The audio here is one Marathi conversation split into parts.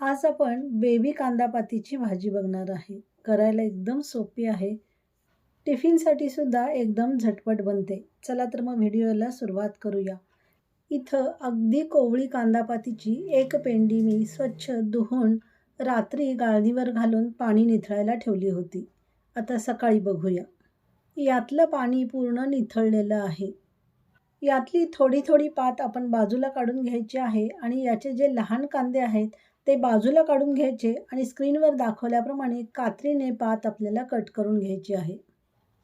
आज आपण बेबी कांदापातीची भाजी बघणार आहे. करायला एकदम सोपी आहे. टिफिनसाठी सुद्धा एकदम झटपट बनते. चला तर मग व्हिडिओला सुरुवात करूया. इथं अगदी कोवळी कांदापातीची एक पेंडी मी स्वच्छ धुवून रात्री गाळणीवर घालून पाणी निथळायला ठेवली होती. आता सकाळी बघूया. यातलं पाणी पूर्ण निथळलेलं आहे. यातली थोडी थोडी पात आपण बाजूला काढून घ्यायची आहे आणि याचे जे लहान कांदे आहेत ते बाजूला काढून घ्यायचे आणि स्क्रीनवर दाखवल्याप्रमाणे कात्रीने पात आपल्याला कट करून घ्यायची आहे.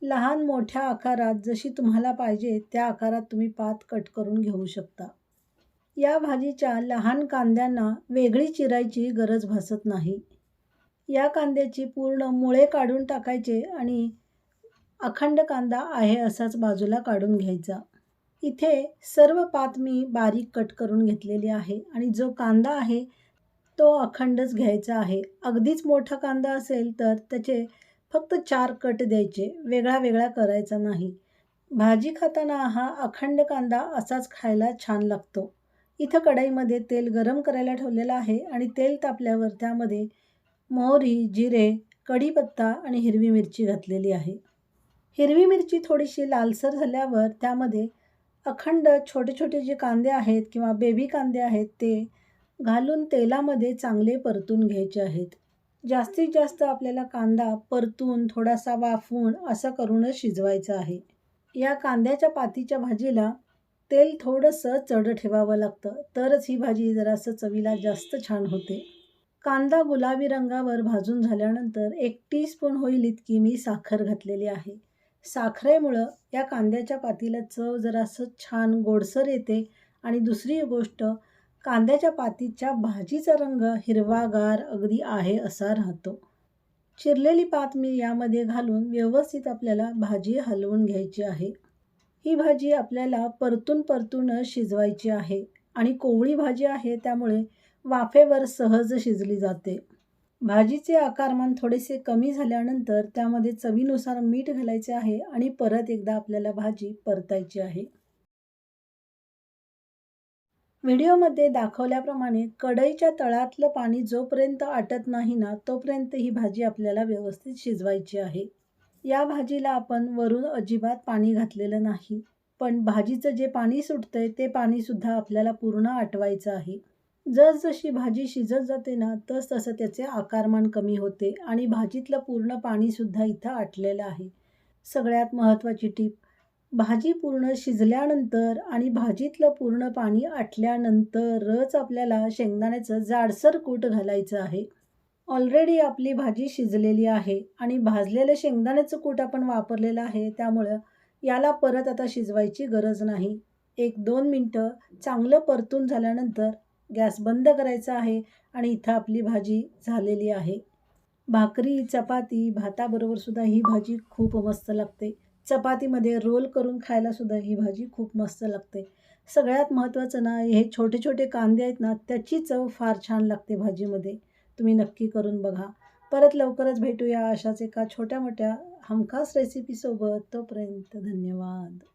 लहान मोठ्या आकारात जशी तुम्हाला पाहिजे त्या आकारात तुम्ही पात कट करून घेऊ शकता. या भाजीच्या लहान कांद्यांना वेगळी चिरायची गरज भासत नाही. या कांद्याची पूर्ण मुळे काढून टाकायचे आणि अखंड कांदा आहे असाच बाजूला काढून घ्यायचा. इथे सर्व पात मी बारीक कट करून घेतलेली आहे आणि जो कांदा आहे तो अखंडच घ्यायचा आहे. अगदीच मोठा कांदा असेल तर त्याचे फक्त चार कट द्यायचे. वेगळा वेगळा करायचा नाही. भाजी खाताना हा अखंड कांदा असाच खायला छान लागतो. इथं कढईमध्ये तेल गरम करायला ठेवलेलं आहे आणि तेल तापल्यावर त्यामध्ये मोहरी जिरे कढीपत्ता आणि हिरवी मिरची घातलेली आहे. हिरवी मिरची थोडीशी लालसर झाल्यावर त्यामध्ये अखंड छोटे छोटे जे कांदे आहेत किंवा बेबी कांदे आहेत ते घालून तेलामध्ये चांगले परतून घ्यायचे आहेत. जास्तीत जास्त आपल्याला कांदा परतून थोडासा वाफून असं करूनच शिजवायचा आहे. या कांद्याच्या पातीच्या भाजीला तेल थोडंसं चढ ठेवावं लागतं तरच ही भाजी जरासं चवीला जास्त छान होते. कांदा गुलाबी रंगावर भाजून झाल्यानंतर एक टीस्पून होईल इतकी मी साखर घातलेली आहे. साखरेमुळं या कांद्याच्या पातीला चव जरासं छान गोडसर येते आणि दुसरी गोष्ट कांद्याच्या पातीच्या भाजीचा रंग हिरवागार अगदी आहे असा राहतो. चिरलेली पात मी यामध्ये घालून व्यवस्थित आपल्याला भाजी हलवून घ्यायची आहे. ही भाजी आपल्याला परतून परतून शिजवायची आहे आणि कोवळी भाजी आहे त्यामुळे वाफेवर सहज शिजली जाते. भाजीचे आकारमान थोडेसे कमी झाल्यानंतर त्यामध्ये चवीनुसार मीठ घालायचे आहे आणि परत एकदा आपल्याला भाजी परतायची आहे. व्हिडिओमध्ये दाखवल्याप्रमाणे कढईच्या तळातलं पाणी जोपर्यंत आटत नाही ना तोपर्यंत ही भाजी आपल्याला व्यवस्थित शिजवायची आहे. या भाजीला आपण वरून अजिबात पाणी घातलेलं नाही पण भाजीचं जे पाणी सुटतंय ते पाणीसुद्धा आपल्याला पूर्ण आटवायचं आहे. जसजशी भाजी शिजत जाते ना तस तसं त्याचे आकारमान कमी होते आणि भाजीतलं पूर्ण पाणीसुद्धा इथं आटलेलं आहे. सगळ्यात महत्त्वाची टीप भाजी पूर्ण शिजल्यानंतर आणि भाजीतलं पूर्ण पाणी आटल्यानंतरच आपल्याला शेंगदाण्याचं जाडसर कूट घालायचं आहे. ऑलरेडी आपली भाजी शिजलेली आहे आणि भाजलेलं शेंगदाण्याचं कूट आपण वापरलेलं आहे त्यामुळं याला परत आता शिजवायची गरज नाही. एक दोन मिनटं चांगलं परतून झाल्यानंतर गॅस बंद करायचा आहे आणि इथं आपली भाजी झालेली आहे. भाकरी चपाती भाताबरोबरसुद्धा ही भाजी खूप मस्त लागते. चपातीमध्ये रोल करून खायलासुद्धा ही भाजी खूप मस्त लागते. सगळ्यात महत्त्वाचं ना हे छोटे छोटे कांदे आहेत ना त्याची चव फार छान लागते भाजीमध्ये. तुम्ही नक्की करून बघा. परत लवकरच भेटूया अशाच एका छोट्या मोठ्या हमखास रेसिपीसोबत तोपर्यंत धन्यवाद.